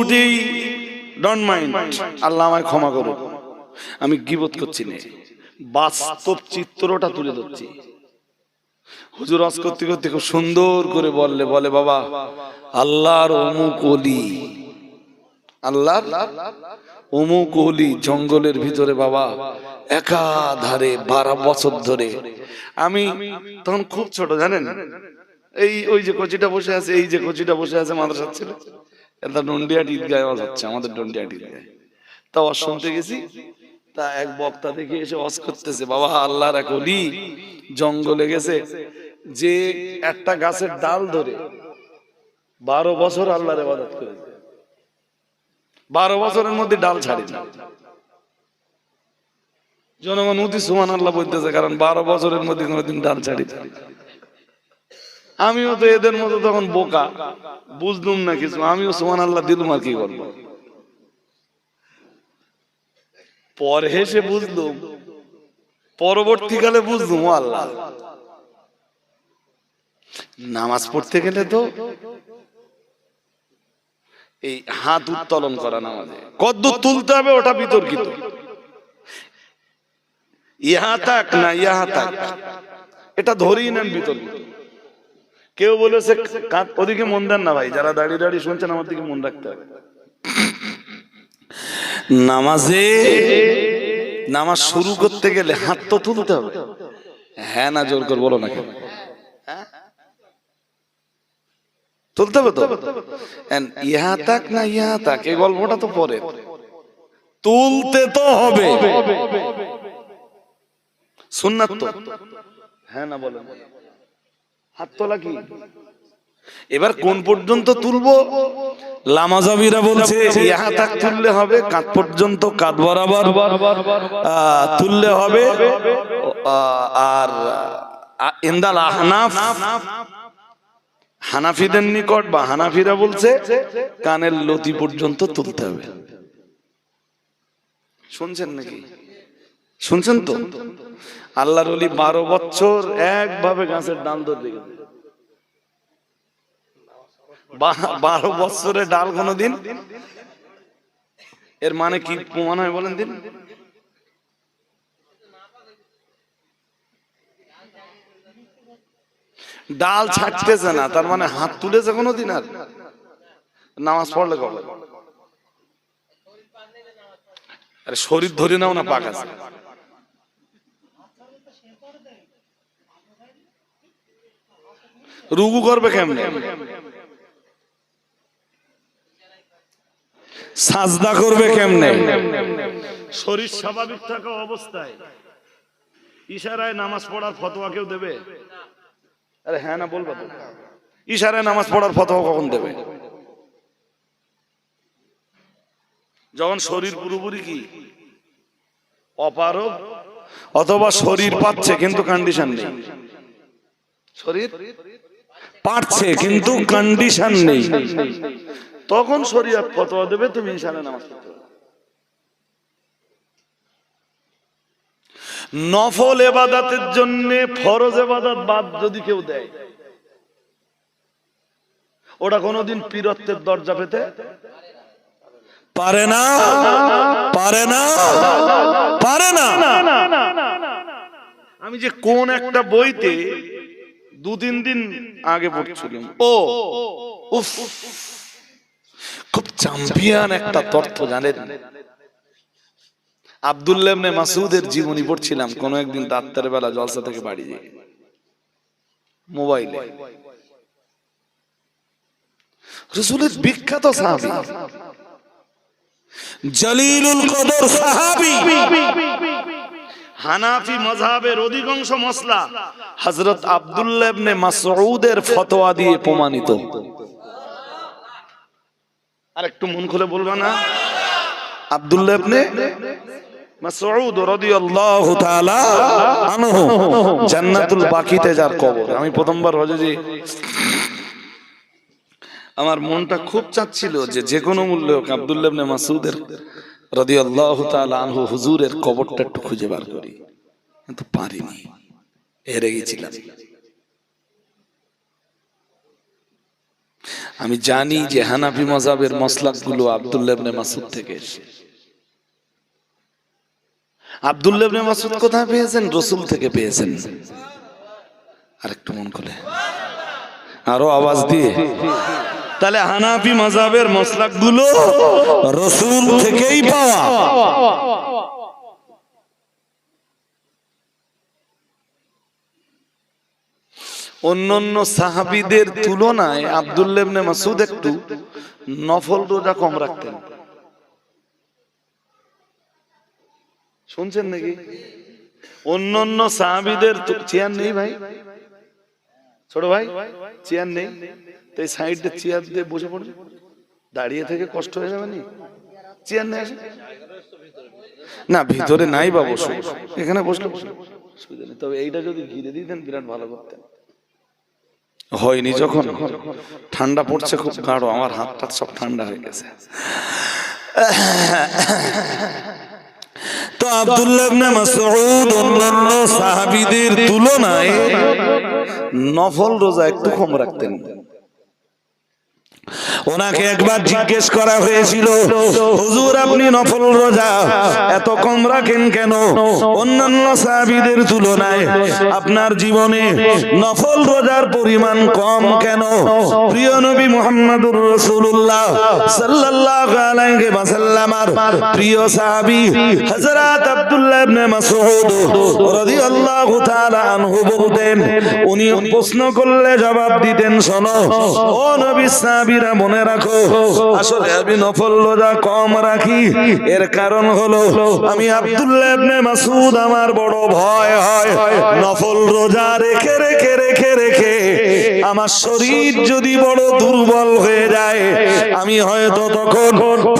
উঠেই don't mind আল্লাহ আমায় ক্ষমা করো আমি গিবত করছি না। বাস্তব চিত্রটা তুলে ধরছি। হুজুর অস করতে করতে খুব সুন্দর করে বললে, বলে, বাবা, আল্লাহর অমুক অলি, আল্লাহর অমুক অলি জঙ্গলের ভিতরে বাবা, একাধারে বারো বছর ধরে। আমি তখন খুব ছোট, জানেন? এই, ওই যে কচিটা বসে আছে, এই যে কচিটা বসে আছে মাদ্রাসার ছেলে। এটা ডন্ডিয়া ঈদগায় আওয়াজ হচ্ছে, আমাদের ডন্ডিয়া ঈদগায় তা শুনতে গেছি, তা এক বক্তা দেখে এসে করতেছে, বাবা জঙ্গলে গেছে, যে একটা গাছের ডাল ধরে বারো বছর আল্লাহর ইবাদত করেছে বারো বছরের মধ্যে ডাল ছাড়ে জনগণ উতি সুমান আল্লাহ বলতেছে, কারণ বারো বছরের মধ্যে কোনোদিন ডাল ছাড়ি না। আমিও তো এদের মতো তখন বোকা। বুঝলুম না কিছু। আমিও সুমান আল্লাহ দিলুম আর কি করব? পরে এসে বুঝলুম। পরবর্তীকালে বুঝলুম আল্লাহ। নামাজ পড়তে গেলে তো এই হাত উত্তোলন করা নামাজে। কদ্দূর তুলতে হবে, ওটা বিতর্কিত। ইহা তাক না ইহা তাক এটা ধরেই নেন বিতর্কিত। কেউ বলেছে ওদিকে মন দেন না ভাই যারা দাঁড়িয়ে দাঁড়িয়ে শুনছেন আমার দিকে মন রাখতে হবে। নামাজে নামাজ শুরু করতে গেলে হাত তো তুলতে হবে হ্যাঁ না জোর করে বলো না কেন তুলতে হবে তো ইহা তাক না ইহা তাক এই গল্পটা তো পরে তুলতে তো হবে সুন্নাত তো হ্যাঁ না বলেন হাত তোলা কি? এবার কোন পর্যন্ত তুলবো? লামাজাবিরা বলছে ইহা তাক তুললে হবে কাঁধ পর্যন্ত কাঁধ বরাবর তুললে হবে। আর ইন্দাল আহনাফ হানাফিদের নিকট বা হানাফিরা বলছে কানের লতি পর্যন্ত তুলতে হবে। শুনছেন নাকি? শুনছেন তো? আল্লাহর অলি বারো বছর একভাবে গাছের ডান ধরে গেছে বারো বছরে ডাল কোনদিন? এর মানে কি? প্রমাণ হয় বলেন দিন। ডাল ছাড়তেছে না তার মানে হাত তুলেছে কোনোদিন আর? নামাজ পড়লে কবে? আরে শরীর ধরে নাও না পাক আছে। রুগু করবে কেমনে? সাজদা করবে কেমনে? শরীর স্বাভাবিক থাকা অবস্থায় ইশারায় নামাজ পড়ার ফতোয়া কেউ দেবে? আরে হ্যাঁ না বলবা তো। ইশারায় নামাজ পড়ার ফতোয়া কখন দেবে? যখন শরীর পুরোপুরি কি? অপারগ? অথবা শরীর পাচ্ছে কিন্তু কন্ডিশন নেই। শরীর? পারছে কিন্তু কন্ডিশন নেই। তখন শরীয়ত ফতোয়া দেবে তুমি ইশারায় নামাজ পড়তে। নফল এবাদাতের জন্য ফরজ এবাদাত বাদ যদি কেউ দেয় ওটা কোনোদিন পীরত্বের দরজা পেতে পারে না পারে না পারে না আমি যে কোন একটা বইতে দু তিন দিন আগে পড়ছিলাম ও উফ খুব চ্যাম্পিয়ন একটা তথ্য জানেন। আব্দুল্লাহ মাসুদের জীবনী পড়ছিলাম, কোন একদিন রাত্রের বেলা জলসা থেকে বাড়ি যাই। মোবাইলে। রসুলের বিখ্যাত জলিলুল কদর সাহাবী। হানাফি মযহাবের অধিকাংশ মসলা হযরত আব্দুল্লাহ ইবনে মাসউদের ফতোয়া দিয়ে প্রমাণিত। আর একটু মন খুলে বলবে না। আব্দুল্লাহ ইবনে মাসউদ রাদিয়াল্লাহু তাআলা আনহু জান্নাতুল বাকিতে যার কবর। আমি প্রথমবার হজে যে আমার মনটা খুব চাচ্ছিল যে যে কোনো মূল্যে হোক আব্দুল্লাহ ইবনে মাসউদের রাদিয়াল্লাহু তাআলা আনহু হুজুরের কবরটা একটু খুঁজে বার করি। কিন্তু পারিনি। হেরে গেছিলাম। আমি জানি যে হানাফি মজাবের মসলাকগুলো আব্দুল্লাহ ইবনে মাসুদ থেকে এসে আব্দুল্লাহ মাসুদ কোথায় পেয়েছেন? রসুল থেকে পেয়েছেন। আরেকটু মন করে আরও আওয়াজ দিয়ে। তাহলে হানাফি মজাবের মসলাকগুলো রসুল থেকেই পাওয়া। অন্যান্য সাহাবিদের তুলনায় আব্দুল্লাহ ইবনে মাসুদ একটু নফল রোজা কম রাখতেন। শুনছেন নাকি? অন্যান্য সাহাবিদের চেয়ার নেই ভাই। ছোট ভাই, চেয়ার নেই। তাই সাইডে চেয়ার দিয়ে বসে পড়বে। দাঁড়িয়ে থেকে কষ্ট হয়ে যাবে নি চেয়ার নেই না, ভিতরে নাই বা বসে এখানে বসলে বসলে তবে এইটা যদি ঘিরে দিতেন, বিরাট ভালো করতেন। হয়নি যখন। ঠান্ডা পড়ছে খুব গাঢ়, আমার হাত টাত সব ঠান্ডা হয়ে গেছে। তো আব্দুল্লাহ ইবনে তুলনায় নফল রোজা একটু কম রাখতেন। ওনাকে একবার জিজ্ঞেস করা হয়েছিল, হুজুর, আপনি নফল রোজা এত কম রাখেন কেন? অন্যান্য সাহাবীদের তুলনায় আপনার জীবনে নফল রোজার পরিমাণ কম কেন? প্রিয় নবী মুহাম্মদুর রাসূলুল্লাহ সাল্লাল্লাহু আলাইহি ওয়াসাল্লামার প্রিয় সাহাবী হযরত আব্দুল্লাহ ইবনে মাসউদ রাদিয়াল্লাহু তাআলা আনহু বলতেন, উনি প্রশ্ন করলে জবাব দিতেন, শোনো, ও নবী সাহাবীরা মনে রাখো, আসলে আমি নফল রোজা কম রাখি। এর কারণ হলো, আমি আব্দুল্লাহ ইবনে মাসউদ আমার বড় ভয় হয়। নফল রোজা রেখে রেখে রেখে রেখে আমার শরীর যদি বড় দুর্বল হয়ে যায়, আমি হয়তো তখন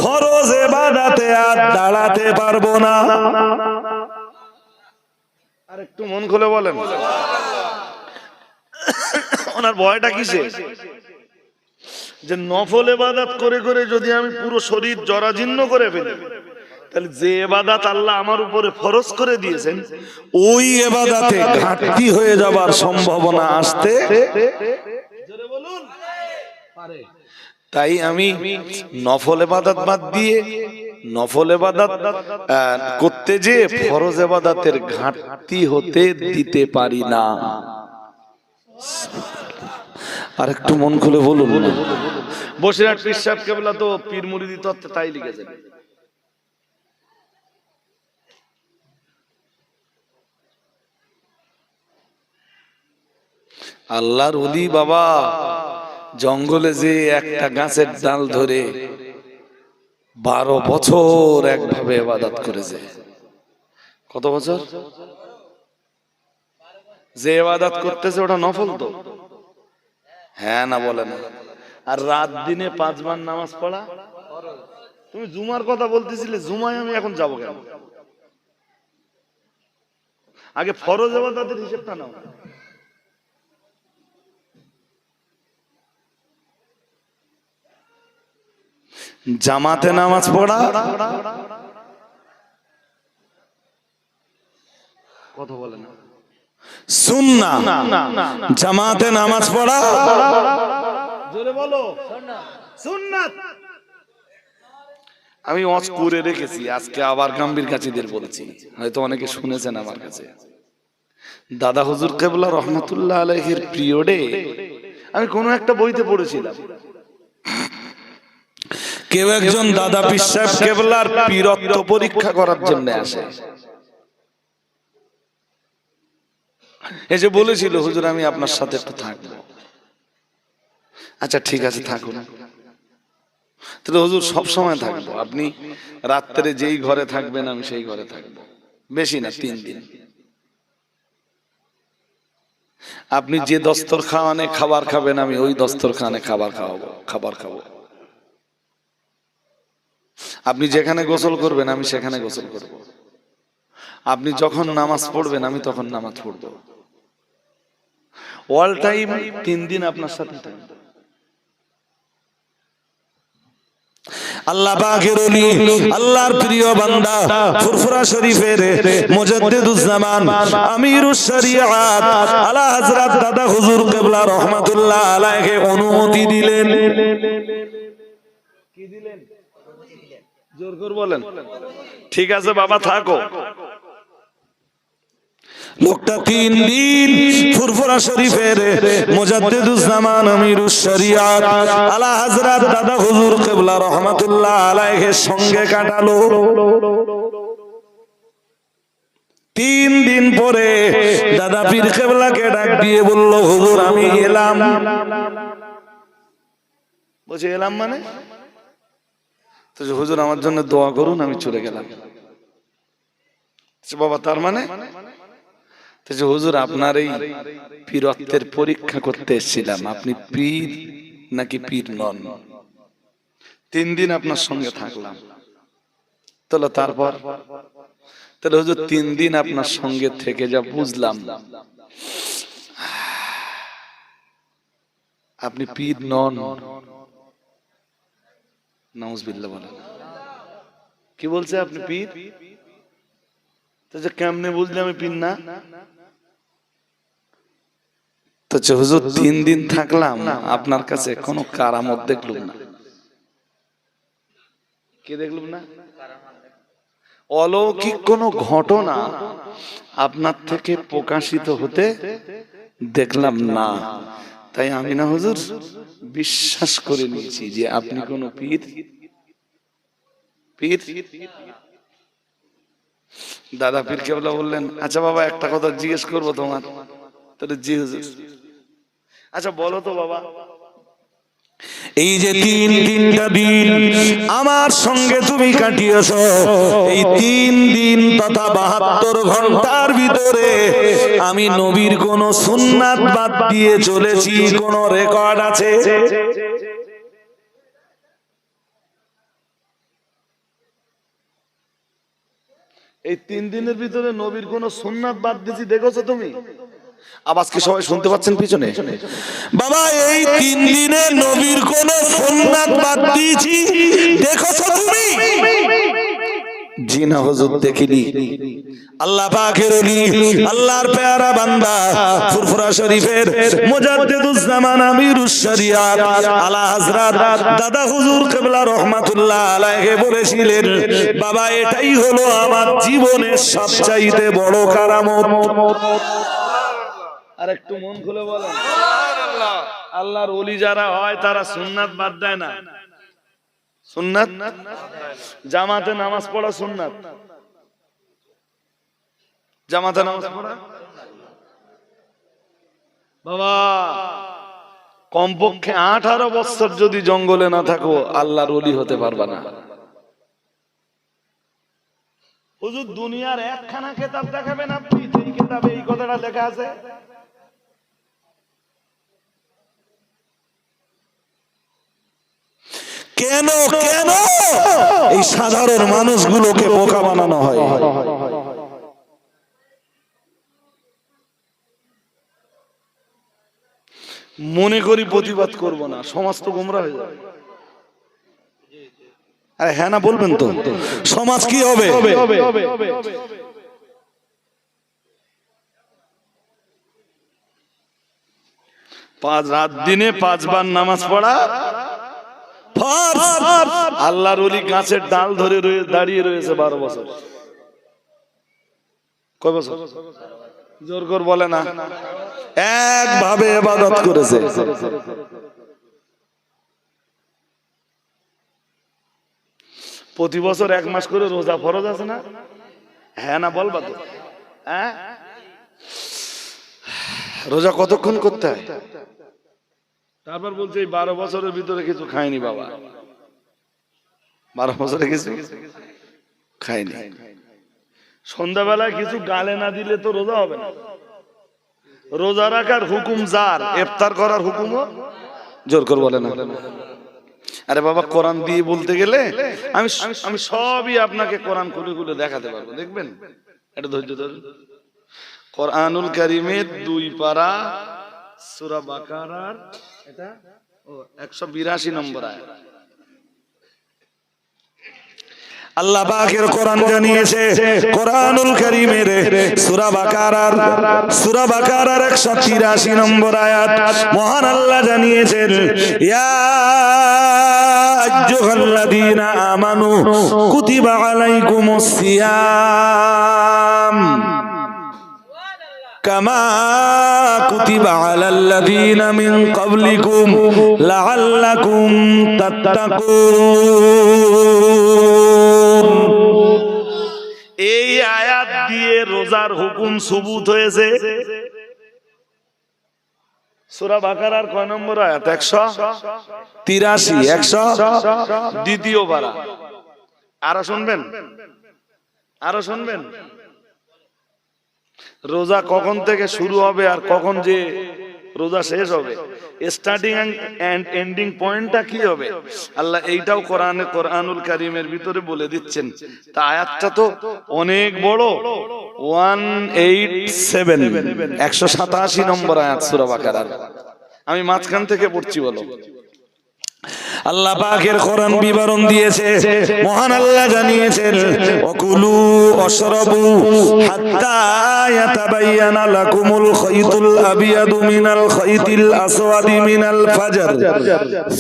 ফরজ এবাদাতে আর দাঁড়াতে পারব না। আর একটু মন খুলে বলেন। ওনার ভয়টা কিসে যে নফল এবাদাত করে করে যদি আমি পুরো শরীর জরাজীর্ণ করে ফেলি, তাহলে যে এবাদাত আল্লাহ আমার উপরে ফরজ করে দিয়েছেন, ওই এবাদাতে ঘাটতি হয়ে যাবার সম্ভাবনা আসতে তাই আমি নফল এবাদাত বাদ দিয়ে নফল এবাদাত করতে যে ফরজ এবাদাতের ঘাটতি হতে দিতে পারি না। আর একটু মন খুলে বলুন। বসিরহাট পীর সাহেব কেবলা তো পীর মুরিদি তত্ত্বে তাই লিখেছেন আল্লাহর অলি বাবা জঙ্গলে যে একটা গাছের ডাল ধরে বারো বছর একভাবে এবাদত করেছে। কত বছর? যে এবাদত করতেছে ওটা নফল তো। হ্যাঁ না বলে না আর রাত দিনে পাঁচবার নামাজ পড়া? তুমি জুমার কথা বলতেছিলে জুমায় আমি এখন যাব কেন? আগে ফরজ এবাদতের হিসেবটা নাও। জামাতে নামাজ পড়া? কথা বলে না। সুন্না। জামাতে নামাজ পড়া। জোরে বলো। সুন্নাত। আমি ওয়াজ করে রেখেছি আজকে আবার গাম্ভীর কাছিদের বলেছি। হয়তো অনেকে শুনেছেন আমার কাছে। দাদা হুজুর কেবলা রহমতুল্লাহ আলহের পিরিয়ডে আমি কোনো একটা বইতে পড়েছিলাম। কেউ একজন দাদা বিশ্বাস কেবলার পীরত্ব পরীক্ষা করার জন্য আসে। এই যে বলেছিল, হুজুর, আমি আপনার সাথে একটু থাকব। আচ্ছা ঠিক আছে, থাকুন। তাহলে হুজুর, সব সময় থাকব। আপনি রাত্রে যেই ঘরে থাকবেন, আমি সেই ঘরে থাকব। বেশি না, তিন দিন। আপনি যে দস্তর খাওয়ানে খাবার খাবেন, আমি ওই দস্তর খানে খাবার খাওয়াবো, খাবার খাব। আপনি যেখানে গোসল করবেন, আমি সেখানে গোসল করব। আপনি যখন নামাজ পড়বেন, আমি তখন নামাজ পড়ব। অল টাইম তিন দিন আপনার সাথে থাকব। আল্লাহ পাকের ওলি আল্লাহর প্রিয় বান্দা ফুরফুরা শরীফের মুজাদ্দিদুজ্জামান আমিরুশ শরিয়াত আলা হযরত দাদা হুজুর কিবলা রাহমাতুল্লাহ আলাইহি অনুমতি দিলেন। কি দিলেন? জোর করে বলেন। ঠিক আছে বাবা থাকো। লোকটা তিন দিন, ফুরফুরা শরীফের মুজাদ্দিদুজ্জামান আমিরুশ শরিয়াত, আলা হযরত দাদা হুজুর কিবলা রাহমাতুল্লাহ আলাইহি সঙ্গে কাটালো। তিন দিন পরে দাদা পীর কেবলাকে ডাক দিয়ে বলল, হুজুর, আমি এলাম। বলছে, এলাম মানে? তো হুজুর, আমার জন্য দোয়া করুন, আমি চলে গেলাম। বাবা, তার মানে? হুজুর, আপনার এই পীরত্বের পরীক্ষা করতে এসেছিলাম। আপনি পীর নাকি পীর নন? তিন দিন আপনার সঙ্গে থাকলাম। তাহলে তারপর? তাহলে হুজুর, তিন দিন আপনার সঙ্গে থেকে যা বুঝলাম। আপনি পীর নন। নাউজবিল্লাহ বলেন। কি বলছে আপনি পীর? তো কেমনে বুঝলে আমি পীর না? যে হুজুর তিন দিন থাকলাম, আপনার কাছে কোনো কারামত দেখলুম না। কি দেখলুম না? অলৌকিক কোন ঘটনা আপনার থেকে প্রকাশিত হতে দেখলাম না। তাই আমি না হুজুর বিশ্বাস করে নিয়েছি যে আপনি কোন পীর। পীর? দাদা পীর কেবলা বললেন আচ্ছা বাবা, একটা কথা জিজ্ঞেস করব তোমার। তাহলে জি হুজুর। আচ্ছা বলো তো বাবা। এই যে তিন তিনটা দিন আমার সঙ্গে তুমি কাটিয়েছ এই তিন দিন তথা বাহাত্তর ঘণ্টার ভিতরে আমি নবীর কোন সুন্নাত বাদ দিয়ে চলেছি কোন রেকর্ড আছে? এই তিন দিনের ভিতরে নবীর কোন সুন্নাত বাদ দিয়েছি দেখেছ তুমি? আওয়াজ কি সবাই শুনতে পাচ্ছেন পিছনে। বাবা, এই তিন দিনে নবীর কোন সুন্নাত বাদ দিয়েছি। দেখেছ তুমি? জি না দেখিনি। আল্লাহ পাকের আল্লাহর পেয়ারা বান্দা, ফুরফুরা শরীফের মুজাদ্দিদুজ্জামান আমিরুশ শরিয়াত, আলা হযরত দাদা হুজুর কিবলা রাহমাতুল্লাহ আলাইহি বলেছিলেন, বাবা, এটাই হলো আমার জীবনের সবচাইতে বড় কারামত। আর একটু মন খুলে বলেন। আল্লাহর ওলি যারা হয় তারা সুন্নাত বাদ দেয় না। সুন্নাত? জামাতে নামাজ পড়া সুন্নাত। জামাতে নামাজ পড়া? বাবা কমপক্ষে আঠারো বছর যদি জঙ্গলে না থাকো আল্লাহর ওলি হতে পারবা না। হুজুর দুনিয়ার একখানা কেতাব দেখাবেন আপনি? এই কেতাবে এই কথাটা লেখা আছে? কেন কেন? এই সাধারণ মানুষগুলোকে বোকা বানানো হয়। মনে করি প্রতিবাদ করব না, সমাজ তো গোমরা হয়ে যাবে। আরে হ্যাঁ না, বলবেন তো। সমাজ কি হবে? পাঁচ রাত দিনে পাঁচবার নামাজ পড়া। আল্লাহর ওলি গাছের ডাল ধরে দাঁড়িয়ে রয়েছে বারো বছর। কয় বছর? জোর কর বলে না। একভাবে ইবাদত করেছে। প্রতি বছর এক মাস করে রোজা ফরজ আছে না? হ্যাঁ না বলবা তো। হ্যাঁ? রোজা কতক্ষণ করতে হয়? তারপর বলছে, এই বারো বছরের ভিতরে কিছু খায়নি বাবা। বারো বছরে কিছু খায়নি। সন্ধ্যাবেলায় কিছু গালে না দিলে তো রোজা হবে না। রোজা রাখার হুকুম যার? ইফতার করার হুকুমও জোর করে বলে না। আরে বাবা, কোরআন দিয়ে বলতে গেলে আমি আমি সবই আপনাকে কোরআন খুলে খুলে দেখাতে পারব। দেখবেন? এটা ধৈর্য ধরুন। কোরআনুল কারিমের দুই পারা সূরা বাকারার এটা? ও 182 নম্বর আয়াত আল্লাহ পাকের কোরআন জানিয়েছে, কোরআনুল কারীমের সূরা বাকারার সূরা বাকারার 183 নম্বর আয়াত মহান আল্লাহ জানিয়েছেন কুতিবা আলাইকুমুস كما كتب على الذين من قبلكم لعلكم تتقون এই আয়াত দিয়ে রোজার হুকুম সুবুত হয়েছে সূরা বাকারার কয় নম্বর আয়াত 100 তিরাশি একশো দ্বিতীয় পারা আরো শুনবেন আরো শুনবেন রোজা কখন থেকে শুরু হবে আর কখন যে রোজা শেষ হবে? স্টার্টিং এন্ড এন্ডিং পয়েন্টটা কি হবে? আল্লাহ এইটাও কোরআনে, কোরআনুল কারিমের ভিতরে বলে দিচ্ছেন। তা আয়াতটা তো অনেক বড়। ওয়ান এইট সেভেন একশো সাতাশি নম্বর আয়াত, সুরা বাকারার। আমি মাঝখান থেকে পড়ছি, বলো। আল্লাহ পাকের কোরআন বিবরণ দিয়েছে, মহান আল্লাহ জানিয়েছেন, ওকুলু অশরাবু হাত্তা ইয়াতাবায়ানা লাকুমুল খাইতুল আবিয়াদু মিনাল খাইতিল আসওয়াদি মিনাল ফাজর,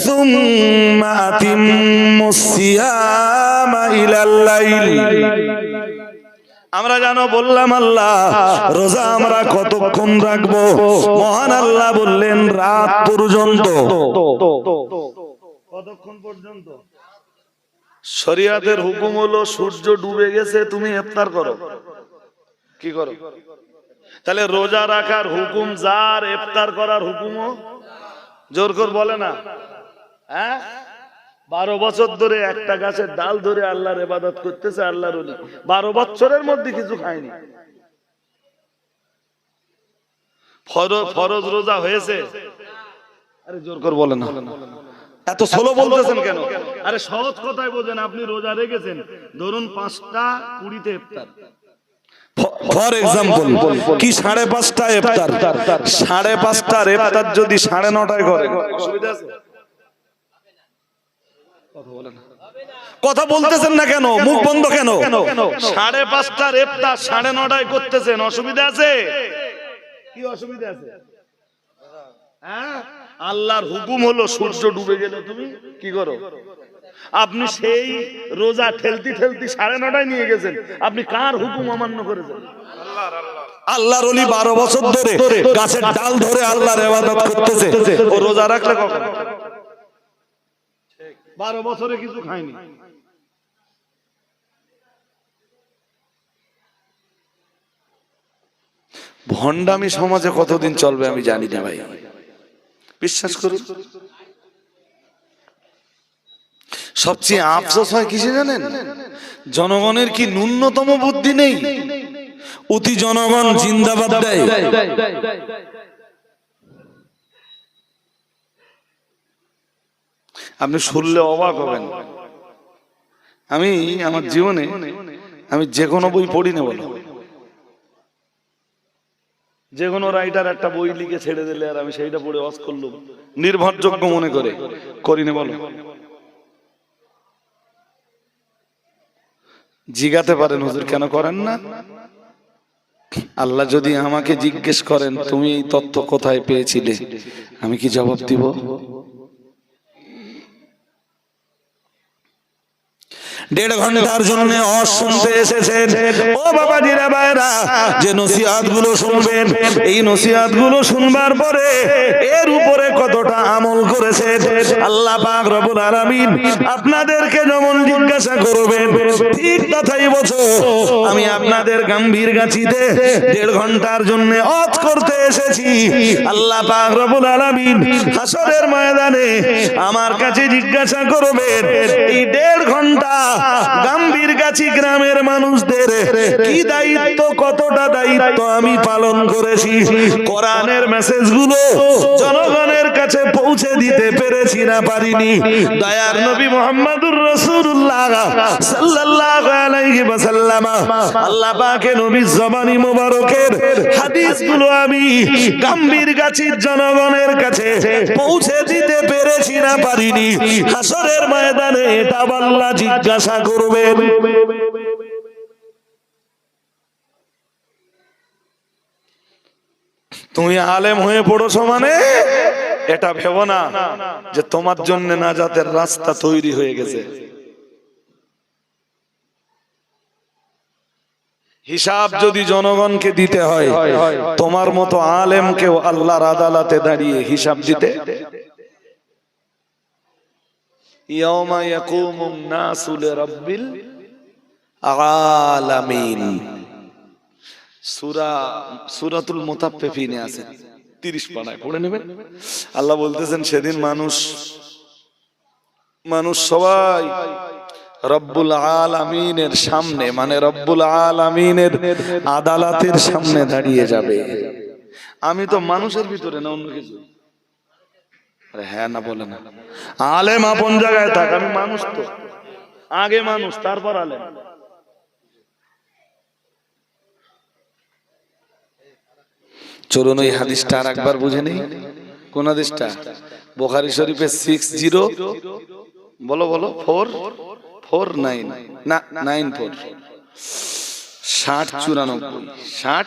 সুম্মা আতিম্মুস সিয়ামা ইলাল লাইল। আমরা জানো, বললাম আল্লাহ, রোজা আমরা কতক্ষণ রাখব? মহান আল্লাহ বললেন, রাত পর্যন্ত। কতক্ষণ পর্যন্ত? শরিয়াতের হুকুম হলো সূর্য ডুবে গেছে তুমি ইফতার করো। কি করো? তাহলে রোজা রাখার হুকুম যার ইফতার করার হুকুমও? জোর কর বলে না। হ্যাঁ? বারো বছর ধরে একটা গাছের ডাল ধরে আল্লাহর ইবাদত করতেছে আল্লাহর ওলি। বারো বছরের মধ্যে কিছু খায়নি। ফরজ ফরজ রোজা হয়েছে। আরে জোর কর বলে না। এত স্লো বলতেছেন কেন? আরে সহজ কথাই বোঝেন আপনি রোজা রেখেছেন। ধরুন পাঁচটা কুড়িতে ইফতার। ফর এক্সাম্পল কি সাড়ে পাঁচটা ইফতার? সাড়ে পাঁচটার ইফতার যদি সাড়ে নটায় করে। অসুবিধা আছে? কথা বলতেছেন না কেন? মুখ বন্ধ কেন? সাড়ে পাঁচটার ইফতার সাড়ে নটায় করতেছেন অসুবিধা আছে? কি অসুবিধা আছে? হ্যাঁ? আল্লাহর হুকুম হলো সূর্য ডুবে গেলে তুমি কি করো? আপনি সেই রোজা ঠেলতি ঠেলতি সাড়ে নটায় নিয়ে গেছেন। আপনি কার হুকুম অমান্য করেছেন? আল্লাহর অলি বারো বছর ধরে গাছের ডাল ধরে আল্লাহর ইবাদত করতেছে। ও রোজা রাখলে কখন? বারো বছরে কিছু খায়নি। ভণ্ডামি সমাজে কতদিন চলবে আমি জানি না ভাই। বিশ্বাস করুন। সবচেয়ে আফসোস হয় কিসে জানেন? জনগণের কি ন্যূনতম বুদ্ধি নেই? অতি জনগণ জিন্দাবাদ দেয়। আপনি শুনলে অবাক হবেন। আমি আমার জীবনে আমি যে কোনো বই পড়ি না বলো। যে কোনো রাইটার একটা বই লিখে ছেড়ে দিলে আর আমি সেইটা পড়ে অস করলাম। নির্ভরযোগ্য মনে করে। করিনি বলো। জিগাতে পারেন হুজুর, কেন করেন না? আল্লাহ যদি আমাকে জিজ্ঞেস করেন, তুমি এই তথ্য কোথায় পেয়েছিলে? আমি কি জবাব দিব? দেড় ঘণ্টার জন্য অস শুনতে এসেছেন। ও বাবা জিরা ভাইরা যে নসিহাতগুলো শুনবেন, এই নসিহাতগুলো শুনবার পরে এর উপরে কতটা আমল করেছেন, আল্লাহ পাক রব্বুল আলামিন আপনাদেরকে যেমন জিজ্ঞাসা করবেন, ঠিক তথাই বছর আমি আপনাদের গম্ভীর গাছিতে দেড় ঘণ্টার জন্য অত করতে এসেছি। আল্লাহ পাক রব্বুল আলামিন হাসরের ময়দানে আমার কাছে জিজ্ঞাসা করবেন, এই দেড় ঘণ্টা গাম্ভীর গাছি গ্রামের মানুষদের কি দায়িত্ব, কতটা দায়িত্ব আমি পালন করেছি? কোরআনের মেসেজগুলো জনগণের কাছে পৌঁছে দিতে পেরেছি না পারিনি। দয়ার নবী রসুল্লাহ জনগণের কাছে পৌঁছে দিতে পেরেছি না পারিনি। হাসরের ময়দানে এটা আল্লাহ জিজ্ঞাসা করবেন। তুমি আলেম হয়ে পড়েছো মানে? এটা ভেবো না যে তোমার জন্য নাজাতের রাস্তা তৈরি হয়ে গেছে। হিসাব যদি জনগণকে দিতে হয়, তোমার মতো আলেমকেও আল্লাহর আদালতে দাঁড়িয়ে হিসাব দিতে। সূরা সূরাতুল মুতাফফিফিনে আছে। 30 পানায় পড়ে নেবেন। আল্লাহ বলতেছেন, সেদিন মানুষ মানুষ সবাই রব্বুল আলামিনের সামনে মানে রব্বুল আলামিনের আদালতের সামনে দাঁড়িয়ে যাবে। আমি তো মানুষের ভিতরে না, অন্য কিছু? আরে হ্যাঁ না, বলে না। আলেম আপন জায়গায় থাক, আমি মানুষ তো। আগে মানুষ, তারপর আলেম। চলুন ওই হাদিসটা আর একবার বুঝে নেই। কোন হাদিসটা? বোখারি শরীফের সিক্স জিরো বলো বলো ফোর ফোর নাইন না নাইন ফোর ষাট চুরানব্বই। ষাট?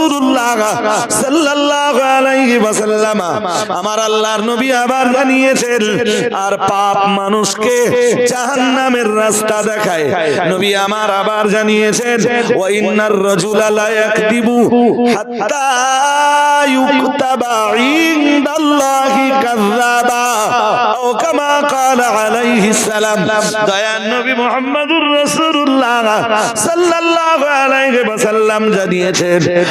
রাসূলুল্লাহ সাল্লাল্লাহু আলাইহি ওয়াসাল্লাম আমার আল্লাহর নবী আবার জানিয়েছেন আর পাপ মানুষকে জাহান্নামের রাস্তা দেখায়। নবী আমার আবার জানিয়েছেন, ওয়া ইন্নার রাজুলা লা ইয়াকদিবু হাত্তা ইউকতাবা ইনদাল্লাহি কাযাবা ও কামা ক্বালা আলাইহিস সালাম। দয়ার নবী মুহাম্মদুর রাসূলুল্লাহ সাল্লাল্লাহু আলাইহি ওয়াসাল্লাম জানিয়েছেন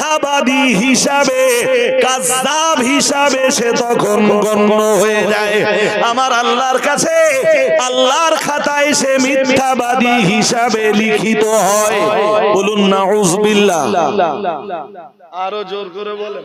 মিথ্যাবাদী হিসাবে কাজাব হিসাবে সে তখন গণ্য হয়ে যায়। আমার আল্লাহর কাছে, আল্লাহর খাতায় সে মিথ্যাবাদী হিসাবে লিখিত হয়। বলুন না উজবিল্লা আরও জোর করে বলেন।